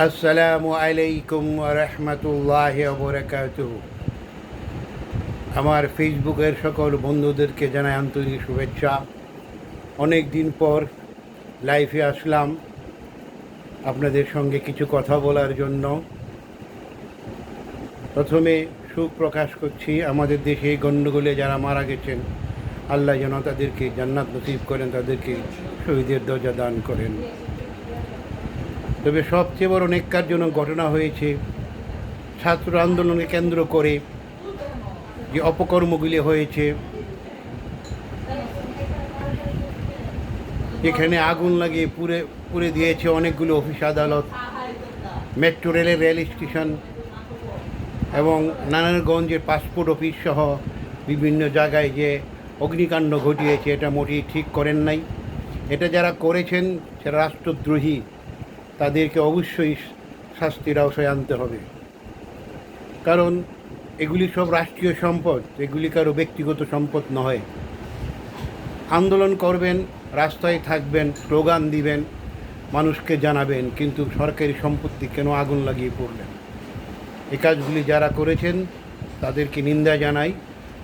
আসসালামু আলাইকুম রহমতুল্লাহ বরকাতুহ। আমার ফেসবুকের সকল বন্ধুদেরকে জানাই আন্তরিক শুভেচ্ছা। অনেক দিন পর লাইফে আসলাম আপনাদের সঙ্গে কিছু কথা বলার জন্য। প্রথমে সুখ প্রকাশ করছি, আমাদের দেশে গণ্ডগোলে যারা মারা গেছেন, আল্লাহ যেন তাদেরকে জান্নাত নসিব করেন, তাদেরকে শহীদের দরজা দান করেন। তবে সবচেয়ে বড় নেককারজনক ঘটনা হয়েছে ছাত্র আন্দোলনকে কেন্দ্র করে যে অপকর্মগুলি হয়েছে। যেখানে আগুন লাগিয়ে পুড়ে পুড়ে দিয়েছে অনেকগুলো অফিস আদালত, মেট্রো রেলের রেল স্টেশন এবং নারায়ণগঞ্জের পাসপোর্ট অফিস সহ বিভিন্ন জায়গায় যে অগ্নিকাণ্ড ঘটিয়েছে, এটা মোটেই ঠিক করেন নাই। এটা যারা করেছেন সেটা রাষ্ট্রদ্রোহী তাদেরকে অবশ্যই শাস্তির আওতায় আনতে হবে। কারণ এগুলি সব রাষ্ট্রীয় সম্পদ, এগুলি কারও ব্যক্তিগত সম্পদ নয় আন্দোলন করবেন, রাস্তায় থাকবেন, স্লোগান দিবেন, মানুষকে জানাবেন, কিন্তু সরকারি সম্পত্তি কেন আগুন লাগিয়ে পড়লেন? এই কাজগুলি যারা করেছেন, তাদেরকে নিন্দা জানাই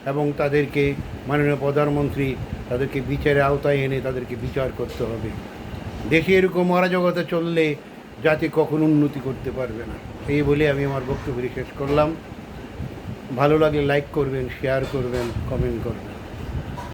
এবং তাদেরকে মাননীয় প্রধানমন্ত্রী তাদেরকে বিচারের আওতায় এনে তাদেরকে বিচার করতে হবে। দেশে এরকম অরাজকতা চললে জাতি কখনো উন্নতি করতে পারবে না। এই বলে আমি আমার বক্তব্য শেষ করলাম। ভালো লাগলে লাইক করবেন শেয়ার করবেন কমেন্ট করবেন।